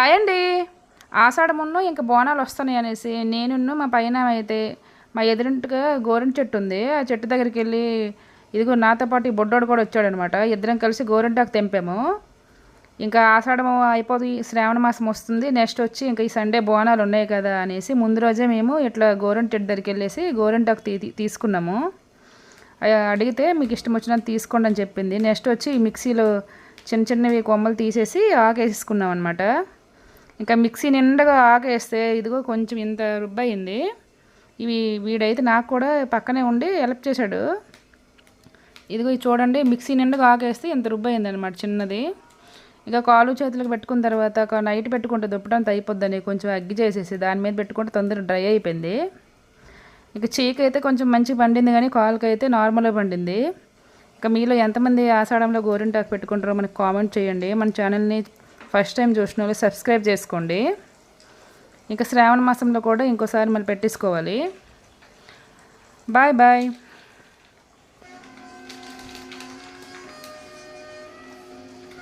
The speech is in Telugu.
హాయ్ అండి ఆషాఢమున్న ఇంకా బోనాలు వస్తున్నాయి అనేసి నేను మా పైన అయితే మా ఎదురింటిగా గోరింట చెట్టు ఉంది. ఆ చెట్టు దగ్గరికి వెళ్ళి ఇదిగో నాతో పాటు ఈ బొడ్డోడు కూడా వచ్చాడనమాట. ఇద్దరం కలిసి గోరింటాకు తెంపాము. ఇంకా ఆషాఢం అయిపోతుంది శ్రావణ మాసం వస్తుంది. నెక్స్ట్ వచ్చి ఇంకా ఈ సండే బోనాలు ఉన్నాయి కదా అనేసి ముందు రోజే మేము ఇట్లా గోరింట చెట్టు దగ్గరికి వెళ్ళేసి గోరింటాకు తీ తీసుకున్నాము. అడిగితే మీకు ఇష్టం వచ్చినంత తీసుకోండి అని చెప్పింది. నెక్స్ట్ వచ్చి ఈ మిక్సీలో చిన్న చిన్నవి కొమ్మలు తీసేసి ఆకేసుకున్నాం అనమాట ఇంకా మిక్సీ నిండగా ఆకేస్తే ఇదిగో కొంచెం ఇంత రుబ్బయింది. ఇవి వీడైతే నాకు కూడా పక్కనే ఉండి హెల్ప్ చేశాడు. ఇదిగో ఇది చూడండి మిక్సీ నిండుగా ఆకేస్తే ఇంత రుబ్బయింది అనమాట చిన్నది. ఇక కాలు చేతులకు పెట్టుకున్న తర్వాత నైట్ పెట్టుకుంటే దుప్పటంతా అయిపోద్దని కొంచెం అగ్గి చేసేసి దాని మీద పెట్టుకుంటే తొందరగా డ్రై అయిపోయింది. ఇక చీక్ అయితే కొంచెం మంచి పండింది కానీ కాలుకి అయితే నార్మల్గా పండింది. ఇక మీలో ఎంతమంది ఆషాఢంలో గోరింటాకు పెట్టుకుంటారో మనకు కామెంట్ చేయండి. మన ఛానల్ని ఫస్ట్ టైం చూసిన వాళ్ళు సబ్స్క్రైబ్ చేసుకోండి. ఇంకా శ్రావణ మాసంలో కూడా ఇంకోసారి మళ్ళీ పెట్టేసుకోవాలి. Bye bye.